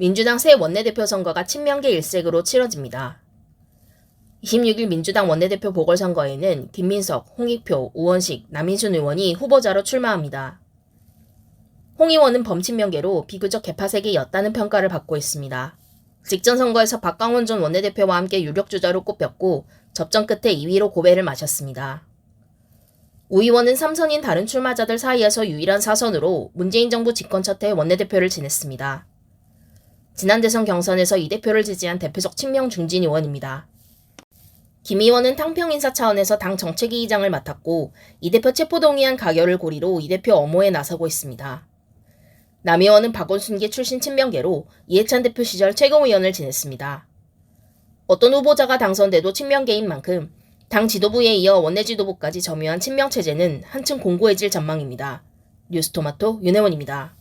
민주당 새 원내대표 선거가 친명계 일색으로 치러집니다. 26일 민주당 원내대표 보궐선거에는 김민석, 홍익표, 우원식, 남인순 의원이 후보자로 출마합니다. 홍 의원은 범친명계로 비교적 개파색이었다는 평가를 받고 있습니다. 직전 선거에서 박광원 전 원내대표와 함께 유력주자로 꼽혔고 접전 끝에 2위로 고배를 마셨습니다. 우 의원은 삼선인 다른 출마자들 사이에서 유일한 사선으로 문재인 정부 집권 첫해 원내대표를 지냈습니다. 지난 대선 경선에서 이 대표를 지지한 대표적 친명 중진 의원입니다. 김 의원은 탕평 인사 차원에서 당 정책위 의장을 맡았고 이 대표 체포동의안 가결을 고리로 이 대표 업무에 나서고 있습니다. 남 의원은 박원순계 출신 친명계로 이해찬 대표 시절 최고위원을 지냈습니다. 어떤 후보자가 당선돼도 친명계인 만큼 당 지도부에 이어 원내 지도부까지 점유한 친명 체제는 한층 공고해질 전망입니다. 뉴스토마토 윤혜원입니다.